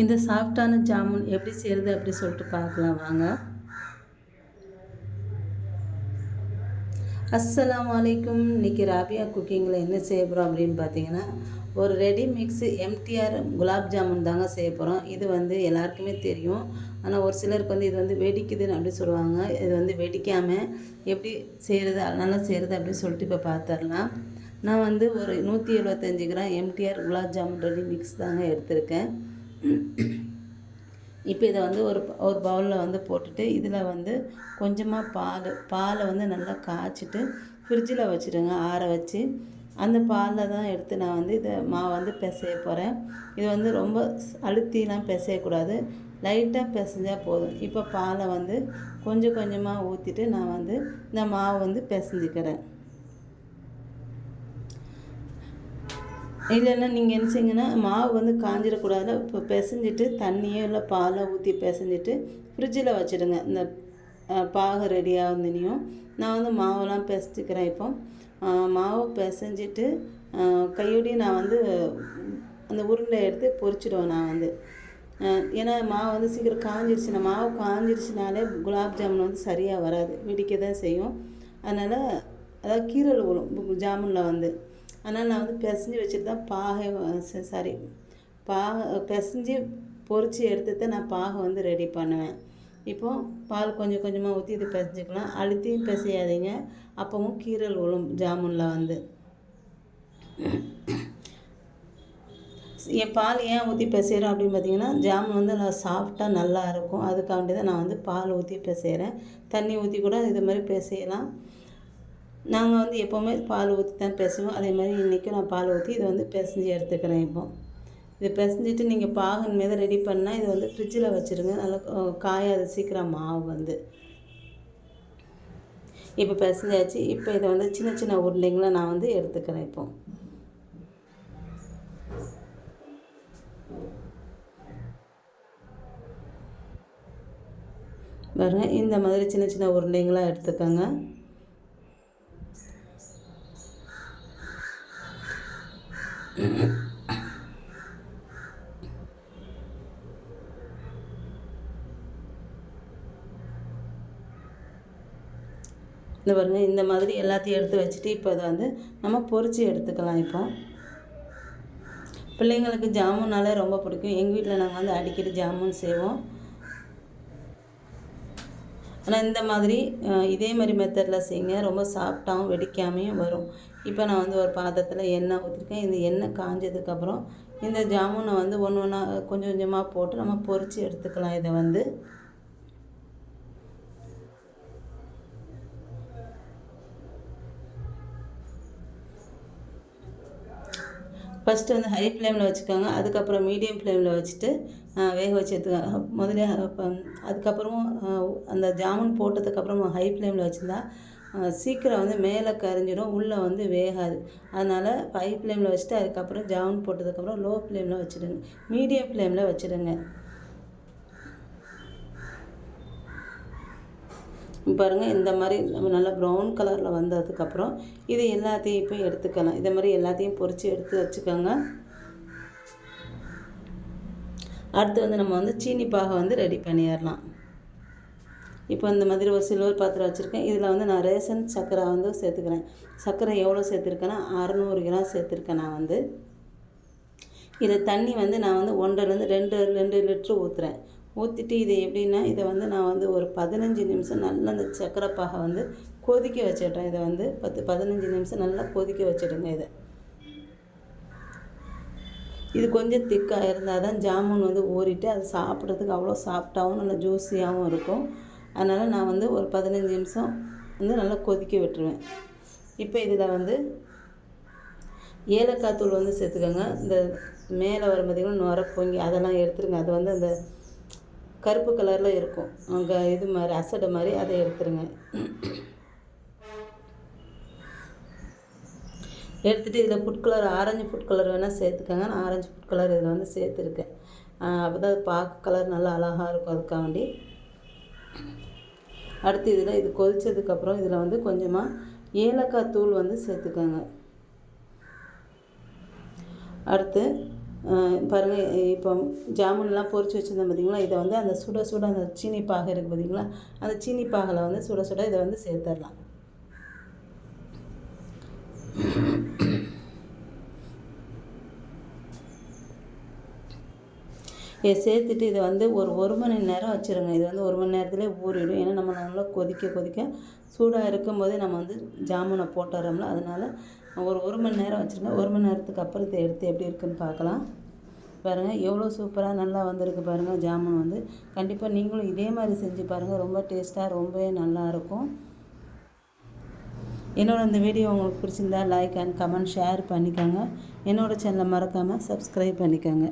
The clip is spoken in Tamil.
இந்த சாஃப்டான ஜாமுன் எப்படி செய்கிறது அப்படி சொல்லிட்டு பார்க்கலாம் வாங்க. அஸ்லாம் வலைக்கும் இன்றைக்கி ராபியா குக்கிங்கில் என்ன செய்ய போகிறோம் அப்படின்னு பார்த்தீங்கன்னா ஒரு ready mix MTR gulab jamun தாங்க செய்ய போகிறோம் இது வந்து எல்லாருக்குமே தெரியும். ஆனால் ஒரு சிலருக்கு வந்து இது வந்து வெடிக்குதுன்னு அப்படி சொல்லுவாங்க. இது வந்து வெடிக்காமல் எப்படி செய்கிறது நல்லா செய்கிறது அப்படின்னு சொல்லிட்டு இப்போ பார்த்துடலாம் நான் வந்து ஒரு நூற்றி எழுபத்தஞ்சி gram MTR gulab jamun ready mix தாங்க எடுத்திருக்கேன். இப்போ இதை வந்து ஒரு ஒரு பவுலில் வந்து போட்டுட்டு இதில் வந்து கொஞ்சமாக பால் பாலை வந்து நல்லா காய்ச்சிட்டு ஃப்ரிட்ஜில் வச்சுருங்க ஆற வச்சு. அந்த பாலில் தான் எடுத்து நான் வந்து இதை மாவு வந்து பிசைய போகிறேன் இது வந்து ரொம்ப அழுத்திலாம் பிசையக்கூடாது. லைட்டாக பிசைஞ்சால் போதும். இப்போ பாலை வந்து கொஞ்சம் கொஞ்சமாக ஊற்றிட்டு நான் வந்து இந்த மாவு வந்து பிசைஞ்சிக்கிறேன். இல்லைன்னா நீங்கள் என்ன செய்யுங்கன்னா மாவு வந்து காஞ்சிடக்கூடாது. இப்போ பிசைஞ்சிட்டு தண்ணியோ இல்லை பாலோ ஊற்றி பிசைஞ்சிட்டு ஃப்ரிட்ஜில் வச்சுடுங்க. இந்த பாகு ரெடியாக இருந்தனையும் நான் வந்து மாவெல்லாம் பிசைச்சிக்கிறேன் இப்போ. மாவு பிசைஞ்சிட்டு கையோடையே நான் வந்து அந்த உருண்டை எடுத்து பொறிச்சிடுவேன் நான் வந்து. ஏன்னா மாவு வந்து சீக்கிரம் காஞ்சிருச்சுன்னா மாவு காஞ்சிருச்சுனாலே குலாப் ஜாமுன் வந்து சரியாக வராது. வெடிக்க தான் செய்யும். அதனால் அதாவது கீரல் விழும் ஜாமுனில் வந்து. அதனால் நான் வந்து பிசைஞ்சு வச்சுட்டு தான் பாகை சாரி பாக பிசைஞ்சு பொறிச்சு எடுத்து தான் நான் பாகை வந்து ரெடி பண்ணுவேன். இப்போது பால் கொஞ்சம் கொஞ்சமாக ஊற்றி இது பிசைஞ்சிக்கலாம். அழுத்தியும் பிசையாதீங்க. அப்போவும் கீரல் விழும் ஜாமுனில் வந்து. என் பால் ஏன் ஊற்றி பிசைகிறோம் அப்படின்னு பார்த்தீங்கன்னா ஜாமுன் வந்து நல்லா சாஃப்டாக நல்லா இருக்கும். அதுக்காண்டி தான் நான் வந்து பால் ஊற்றி பிசைகிறேன் தண்ணி ஊற்றி கூட இது மாதிரி பிசையலாம். நாங்கள் வந்து எப்போவுமே பால் ஊற்றி தான் பேசுவோம். அதே மாதிரி இன்றைக்கும் நான் பால் ஊற்றி இதை வந்து பிசைஞ்சு எடுத்துக்கிறேன் இப்போ. இதை பிசைஞ்சிட்டு நீங்கள் பாகன் மீது ரெடி பண்ணால் இதை வந்து ஃப்ரிட்ஜில் வச்சுருங்க. நல்லா காயாது சீக்கிரம் மாவு வந்து. இப்போ பிசைஞ்சாச்சு. இப்போ இதை வந்து சின்ன சின்ன உருளைங்களை நான் வந்து எடுத்துக்கிறேன் இப்போ. பாருங்க இந்த மாதிரி சின்ன சின்ன உருண்டைங்களாக எடுத்துக்கோங்க. இந்த பாருங்கள் இந்த மாதிரி எல்லாத்தையும் எடுத்து வச்சுட்டு இப்போ அதை வந்து நம்ம பொறிச்சு எடுத்துக்கலாம் இப்போ. பிள்ளைங்களுக்கு ஜாமுன்னாலே ரொம்ப பிடிக்கும். எங்கள் வீட்டில் நாங்கள் வந்து அடிக்கடி ஜாமுன் செய்வோம். ஆனால் இந்த மாதிரி இதே மாதிரி மெத்தடில் செய்யுங்க. ரொம்ப சாஃப்டாகவும் வெடிக்காமையும் வரும். இப்போ நான் வந்து ஒரு பாத்திரத்தில் எண்ணெய் ஊற்றிருக்கேன் இந்த எண்ணெய் காஞ்சதுக்கப்புறம் இந்த ஜாமுனை வந்து ஒன்று ஒன்றா கொஞ்சம் கொஞ்சமாக போட்டு நம்ம பொறிச்சு எடுத்துக்கலாம். இதை வந்து ஃபஸ்ட்டு வந்து ஹை ஃப்ளேமில் வச்சுக்கோங்க. அதுக்கப்புறம் மீடியம் ஃப்ளேமில் வச்சுட்டு வேக வச்சு எடுத்துக்கோங்க. முதல்ல அதுக்கப்புறமும் அந்த ஜாமுன் போட்டதுக்கப்புறம் ஹை ஃப்ளேமில் வச்சுருந்தா சீக்கிரம் வந்து மேலே கரைஞ்சிடும் உள்ளே வந்து வேகாது. அதனால் ஹை ஃப்ளேமில் வச்சுட்டு அதுக்கப்புறம் ஜாமுன் போட்டதுக்கப்புறம் லோ ஃப்ளேமில் வச்சுடுங்க. மீடியம் ஃப்ளேமில் வச்சுடுங்க. பாருங்கள் இந்த மாதிரி நம்ம நல்லா ப்ரௌன் கலரில் வந்ததுக்கப்புறம் இது எல்லாத்தையும் இப்போ எடுத்துக்கலாம். இதை மாதிரி எல்லாத்தையும் பொறிச்சு எடுத்து வச்சுக்கோங்க. அடுத்து வந்து நம்ம வந்து சீனி பாகை வந்து ரெடி பண்ணிடலாம். இப்போ இந்த மாதிரி ஒரு சில்வர் பாத்திரம் வச்சுருக்கேன். இதில் வந்து நான் ரேஷன் சர்க்கரை வந்து சேர்த்துக்கிறேன். சர்க்கரை எவ்வளோ சேர்த்துருக்கேன்னா? அறநூறு கிராம் சேர்த்துருக்கேன் நான் வந்து. இதை தண்ணி வந்து நான் வந்து ஒன்றரைலேருந்து ரெண்டு ரெண்டு லிட்ரு ஊற்றுறேன் ஊற்றிட்டு இது எப்படின்னா இதை வந்து நான் வந்து ஒரு பதினஞ்சு நிமிஷம் நல்லா அந்த சர்க்கரை பாகை வந்து கொதிக்க வச்சிடுறேன். இதை வந்து பத்து பதினஞ்சு நிமிஷம் நல்லா கொதிக்க வச்சிடுங்க இதை. இது கொஞ்சம் திக்காக இருந்தால் தான் ஜாமுன் வந்து ஊறிட்டு அது சாப்பிட்றதுக்கு அவ்வளோ சாஃப்டாகவும் நல்லா ஜூஸியாகவும் இருக்கும். அதனால் நான் வந்து ஒரு பதினஞ்சு நிமிஷம் வந்து நல்லா கொதிக்க விட்டுருவேன். இப்போ இதில் வந்து ஏலக்காய் தூள் வந்து சேர்த்துக்கோங்க. இந்த மேலே வர பார்த்திங்கன்னா நுர பொங்கி அதெல்லாம் எடுத்துருங்க. அது வந்து அந்த கருப்பு கலரில் இருக்கும். அங்கே இது மாதிரி அசடை மாதிரி அதை எடுத்துருங்க. எடுத்துகிட்டு இதில் food colour orange food colour வேணால் சேர்த்துக்கோங்க. நான் ஆரஞ்சு ஃபுட் கலர் இதில் வந்து சேர்த்துருக்கேன். அப்போ தான் அது பார்க்க கலர் நல்லா அழகாக இருக்கும். அதுக்காண்டி அடுத்து இதில் இது கொதித்ததுக்கப்புறம் இதில் வந்து கொஞ்சமாக ஏலக்காய் தூள் வந்து சேர்த்துக்கோங்க. அடுத்து பாருங்கள் இப்போ ஜாமுன்லாம் பொறிச்சு வச்சுருந்தேன் பார்த்தீங்களா? இதை வந்து அந்த சுட சுட அந்த சீனி பாகை இருக்குது பார்த்தீங்களா? அந்த சீனி பாகில் வந்து சுட சுட இதை வந்து சேர்த்துடலாம். சேர்த்துட்டு இதை வந்து ஒரு ஒரு மணி நேரம் வச்சுருங்க. இது வந்து ஒரு மணி நேரத்துலேயே ஊறிடும். ஏன்னா நம்ம நல்லா கொதிக்க கொதிக்க சூடாக இருக்கும்போதே நம்ம வந்து ஜாமுனை போட்டுறோம்ல. அதனால் ஒரு ஒரு மணி நேரம் வச்சுருங்க. ஒரு மணி நேரத்துக்கு அப்புறம் இதை எடுத்து எப்படி இருக்குன்னு பார்க்கலாம். பாருங்கள் எவ்வளோ சூப்பராக நல்லா வந்திருக்கு பாருங்கள் ஜாமுன் வந்து கண்டிப்பாக நீங்களும் இதே மாதிரி செஞ்சு பாருங்கள் ரொம்ப டேஸ்ட்டாக ரொம்பவே நல்லாயிருக்கும் என்னோடய இந்த வீடியோ உங்களுக்கு பிடிச்சிருந்தா லைக் அண்ட் கமெண்ட் ஷேர் பண்ணிக்கோங்க. என்னோடய சேனலை மறக்காமல் சப்ஸ்கிரைப் பண்ணிக்கோங்க.